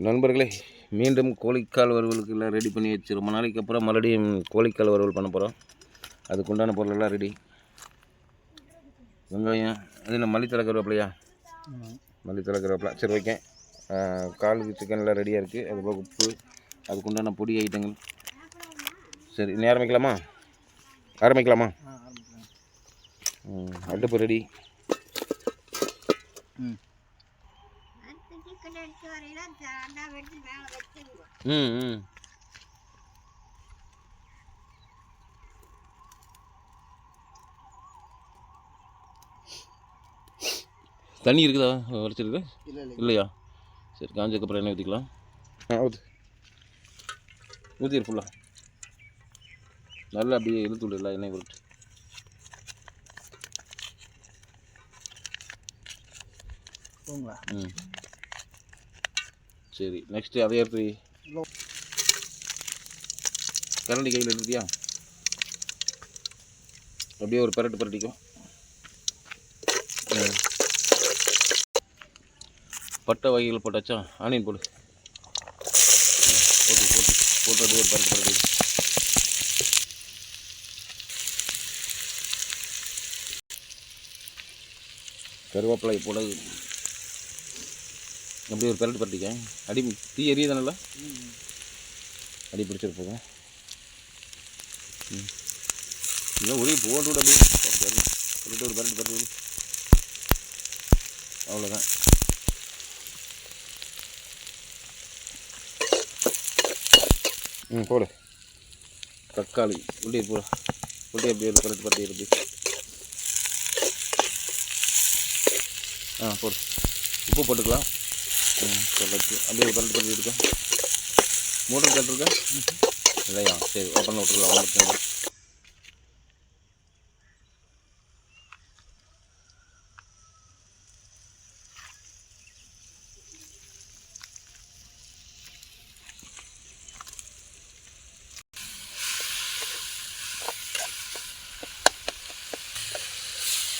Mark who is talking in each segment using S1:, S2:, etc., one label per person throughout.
S1: நண்பர்களே மீண்டும் கோழிக்கால் வறுவலுக்கு எல்லாம் ரெடி பண்ணி வச்சு ரொம்ப நாளைக்கு அப்புறம் மறுபடியும் கோழிக்கால் வறுவல் பண்ண போகிறோம் அதுக்கு உண்டான பொருள் எல்லாம் ரெடி வெங்காயம் அது என்ன மல்லித்தலை கருவேப்பிலையா மல்லித்தலை கருவேப்பிலை சரி ஓகே கால் சிக்கன்லாம் ரெடியாக இருக்குது அது போக உப்பு அதுக்கு உண்டான பொடி ஐட்டங்கள் சரி நீ ஆரம்பிக்கலாமா? ஆரம்பிக்கலாமா? அடுப்பு ரெடி
S2: ம்.
S3: எடுத்து வரையில ரெண்டா வெட்டி மேலே வச்சுருங்க
S1: ம் ம். தண்ணி இருக்குதா?
S2: இல்லை
S1: இல்லையா? சரி காஞ்சதுக்கப்புறம் எண்ணெய் ஊற்றிக்கலாம் ஆ ஊற்று ஊற்றிடு ஃபுல்லாக நல்லா அப்படியே இழுத்து விடு எல்லாம் எண்ணெய் விட்டு
S2: போங்களா
S1: ம். சரி நெக்ஸ்ட்டு அதே எடுத்து. கரண்டி கையில் எடுத்துட்டியா? அப்படியே ஒரு பரட்டு பரட்டிக்கும். பட்டை வகைகள் போட்டாச்சா? ஆனியன் போடு. போட்டு போட்டு போட்டு அப்படியே ஒரு பரட்டு பரட்டி. கருவேப்பிலை போட. அப்படியே ஒரு பெரட்டு பரட்டிக்க அடி தீ எரியுதானல்ல அடி பிடிச்சிட்டு போகும் ம். இல்லை ஒளி போட்டு விட அப்படியே ஒரு பரட்டு பரட்டு அவ்வளோதான் ம் போடு. தக்காளி. உள்ளே போ. உள்ளே அப்படியே ஒரு பரட்டு பரட்டி இருக்கு. ஆ போடு. உப்பு போட்டுக்கலாம். சொல்லச்சு அப்படியே ஒரு பரட்டு பரட்டி எடுக்க மோட்டர் இருக்கா? இல்லையா? சரி ஓப்பன் விட்டுருக்கலாம் ஒன்றும் பிரச்சனை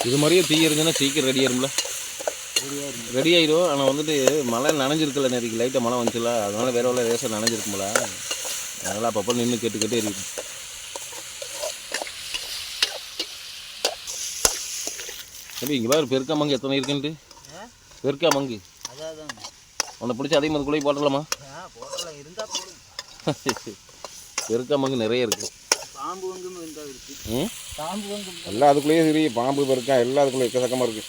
S1: இது மாதிரியே தீ இருந்துன்னா சீக்கிரம் ரெடி ஆயிரும்ல. ரெடி ஆயிடும் ஆனால் வந்துட்டு மழை நனைஞ்சிருக்குல்ல நேற்றுக்கு லைட்டாக மழை வந்துச்சுல அதனால வேற உள்ள ரேசாக நனைஞ்சிருக்கும்ல. அதனால் அப்பப்போ நின்று கேட்டு கேட்டு எரியும் தம்பி இங்கே பாரு பெருக்கா மங்கு எத்தனை இருக்குன்ட்டு. பெருக்கா மங்கு. உன்னை பிடிச்சி அதே மாதிரி கூட போட்டலாமா பெருக்கா மங்கு நிறைய இருக்குது
S2: பாம்பு வங்கும் இருக்கு. பாம்பு
S1: எல்லாம் அதுக்குள்ளேயே சரி பாம்பு பெருக்கா எல்லாம் அதுக்குள்ளே எக்கச்சக்கமாக இருக்குது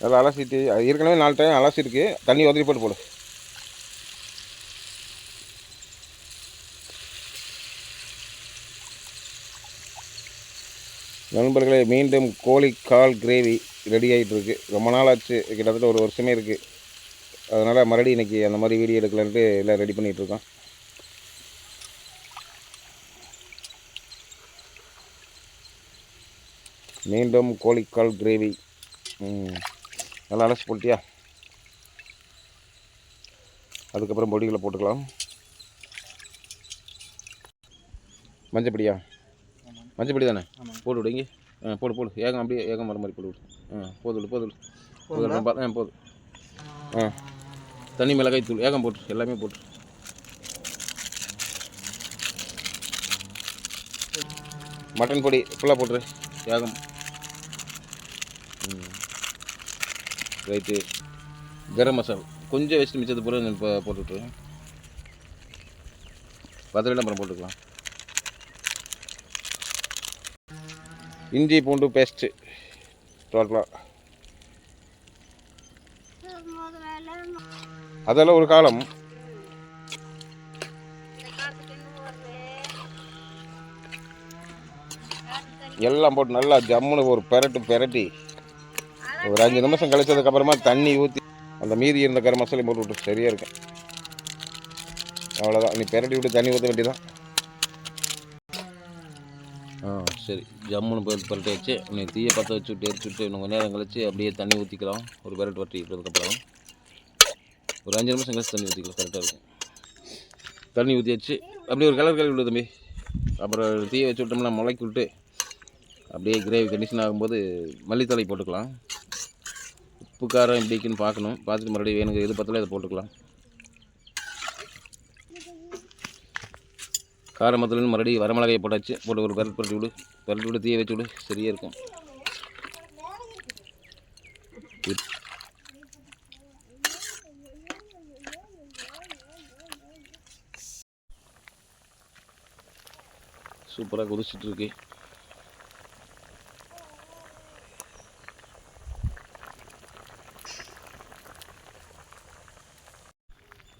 S1: நல்லா அலசிட்டு அது ஏற்கனவே நாலு டைம் அலசிருக்கு தண்ணி உதவி போட்டு போடு. நண்பர்களே மீண்டும் கோழி கால் கிரேவி ரெடி ஆகிட்டுருக்கு ரொம்ப நாள் ஆச்சு. கிட்டத்தட்ட ஒரு வருஷமே இருக்குது அதனால் மறுபடியும் இன்றைக்கி அந்த மாதிரி வீடியோ எடுக்கலான்ட்டு எல்லாம் ரெடி பண்ணிகிட்டு இருக்கோம். மீண்டும் கோழிக்கால் கிரேவி ம். நல்லா அலசி போட்டியா? அதுக்கப்புறம் பொடிகளை போட்டுக்கலாம். மஞ்சப்பொடியா? மஞ்சப்பொடி தானே? போட்டு விடுங்க ஆ போடு போடு. ஏகம் அப்படியே ஏகம் வர மாதிரி போட்டு விடு ஆ போது விடு போது. விடு போது ஆ போதும் ஆ. தனி மிளகாய் தூள் ஏகம் போட்டு எல்லாமே போட்டு. மட்டன் பொடி ஃபுல்லாக போட்டுரு. ஏகம். ம். ரைட்டு கரம் மசாலா. கொஞ்சம் வச்சுட்டு மிச்சத்தை பூரா இப்போ போட்டு விட்ரு அப்புறம் போட்டுக்கலாம். இஞ்சி பூண்டு பேஸ்ட்டு டோட்டலாக அதெல்லாம் ஒரு காலம். எல்லாம் போட்டு நல்லா ஜம்முன்னு ஒரு பெரட்டு பெரட்டி. ஒரு அஞ்சு நிமிஷம் கழிச்சதுக்கப்புறமா தண்ணி ஊற்றி அந்த மீதி இருந்த கரம் மசாலையும் போட்டு விட்டு சரியாக இருக்கும் அவ்வளோதான் நீ பெரட்டி விட்டு தண்ணி ஊற்ற வேண்டியதான் ஆ சரி. ஜம்முன்னு போய் பரட்டி வச்சு நீ தீயை பற்ற வச்சு விட்டு எரிச்சு விட்டு இன்னும் கொஞ்ச நேரம் கழிச்சு அப்படியே தண்ணி ஊற்றிக்கலாம் ஒரு பெரட்டு வட்டி விட்டதுக்கப்புறம் ஒரு அஞ்சு நிமிஷம் கழிச்சு தண்ணி ஊற்றிக்கலாம் கரெக்டாக இருக்கும் தண்ணி ஊற்றி வச்சு அப்படியே ஒரு கலர் கலர் விடு தம்பி. அப்புறம் தீயை வச்சு விட்டோம்னா முளைக்கி விட்டு அப்படியே கிரேவி கண்டிஷன் ஆகும்போது மல்லித்தலை போட்டுக்கலாம். உப்பு காரம் எப்படி இருக்குன்னு பார்க்கணும். பார்த்துட்டு மறுபடியும் வேணுங்க எது பத்தல இதை போட்டுக்கலாம். காரம் மத்தலன்னு மறுபடியும் வரமிளகாயை போட்டாச்சு. போட்டு ஒரு பரட்டு பரட்டி விடு. பரட்டி விடு தீய வச்சு விடு. சரியாக இருக்கும். சூப்பராக கொதிச்சிட்டு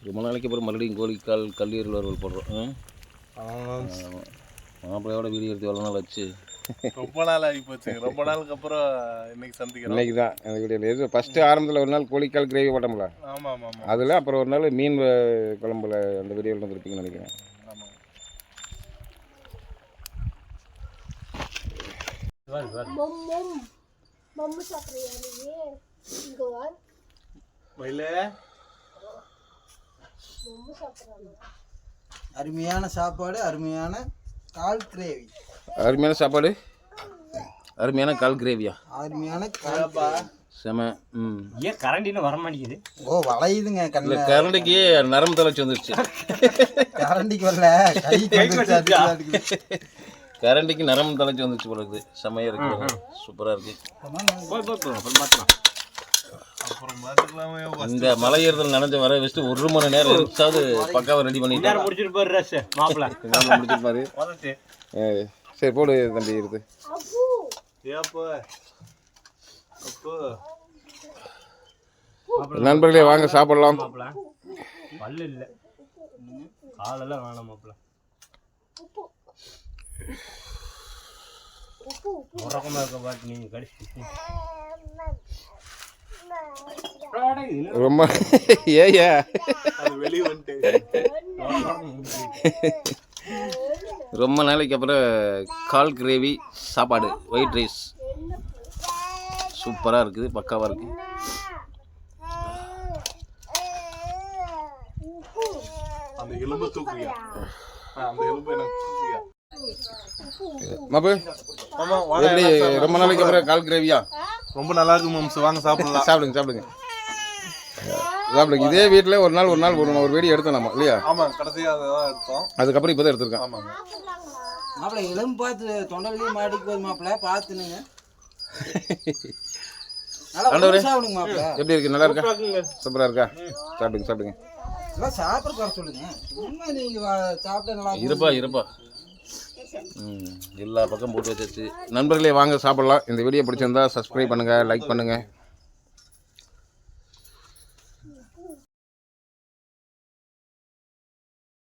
S1: ரொம்ப நாளைக்கு அப்புறம் மறுபடியும் கோழிக்கால் கல்லீரல் வறுவல் போடுறோம். மாப்பிள்ளையோட வீடியோ எடுத்து எவ்வளோ நாள் வச்சு
S4: ரொம்ப நாள் ஆகி போச்சு. ரொம்ப நாளுக்கு அப்புறம் இன்னைக்கு சந்திக்கிறோம்.
S1: இன்னைக்கு தான். அந்த வீடியோவில் இது ஃபஸ்ட்டு ஆரம்பத்தில் ஒரு நாள் கோழிக்கால் கிரேவி போட்டோம்ல
S4: ஆமா ஆமா ஆமா
S1: அதில் அப்புறம் ஒரு நாள் மீன் குழம்புல அந்த வீடியோவில் வந்துருப்பீங்கன்னு நினைக்கிறேன்.
S4: ஆமா.
S3: மம்மம் மம்மு சாப்பிட்றியா நீ? இங்கே வா.
S4: மயிலே.
S3: மம்மு சாப்பிட்றாங்க
S2: அருமையான சாப்பாடு அருமையான கால் கிரேவி.
S1: அருமையான சாப்பாடு? அருமையான கால் கிரேவியா?
S2: அருமையான கால்
S1: செம ம்.
S5: ஏன் கரண்டின்னு வர மாட்டேங்குது?
S2: ஓ வளையுதுங்க கண்ணில்
S1: கரண்டிக்கு நரம்பு தலைச்சி வந்துருச்சு
S2: கரண்டிக்கு வரல
S1: கரண்டிக்கு நரம்பு தலைச்சி வந்துருச்சு போல இருக்குது. செமையாக இருக்குது சூப்பராக இருக்குது
S5: போய் போய் போய் பார்த்துக்கலாமே
S1: இந்த மலை ஏறுதல் நனைஞ்ச வர வச்சுட்டு ஒரு மணி நேரம் இருந்துச்சாவது பக்காவை ரெடி பண்ணிட்டு
S5: போய் ரஸ் மாப்பிள்ள
S1: முடிச்சிருப்பாரு சரி போடு தம்பி இருக்கு
S3: அப்பு.
S4: ஏப்போ அப்போ
S1: நண்பர்களே வாங்க சாப்பிடலாம்.
S5: பல்லு இல்லை. காலெல்லாம் வேணாம் மாப்பிள்ள
S3: உப்பு
S5: உறக்கமாக இருக்க பார்த்து நீங்கள் கடிச்சு.
S1: ரொம்ப ஏயா ரொம்ப நாளைக்கு அப்புறம் கால் கிரேவி சாப்பாடு ஒயிட் ரைஸ் சூப்பராக இருக்குது பக்காவாக இருக்குது
S4: அந்த எலும்பு தூக்குறியா? அந்த எலும்பு
S1: ரொம்ப நாளைக்கு அப்புறம் கால் கிரேவியா?
S4: ரொம்ப நல்லா இருக்கு மாம்ஸ் வாங்க சாப்பிடலாம்.
S1: சாப்பிடுங்க சாப்பிடுங்க. சாப்பிடுங்க. இதே வீட்டில் ஒரு நாள் ஒரு நாள் ஒரு ஒரு வீடியோ எடுத்தோம் நம்ம இல்லையா?
S4: ஆமா கடைசியா அதான் எடுத்தோம்.
S1: அதுக்கப்புறம் இப்போ தான் எடுத்திருக்கேன்
S4: ஆமாங்க
S2: மாப்பிள்ள எலும்பு பார்த்து தொண்டலையும் மாட்டிக்கு போகுது மாப்பிள்ள. பார்த்துனுங்க
S1: எப்படி இருக்கு? நல்லா இருக்கா? சூப்பராக இருக்கா? சாப்பிடுங்க சாப்பிடுங்க.
S2: சாப்பிட சொல்லுங்க.
S1: இருப்பா இருப்பா. எல்லா பக்கம் போட்டு வச்சாச்சு நண்பர்களே வாங்க சாப்பிடலாம். இந்த வீடியோ பிடிச்சிருந்தா சப்ஸ்கிரைப் பண்ணுங்கள் லைக் பண்ணுங்கள்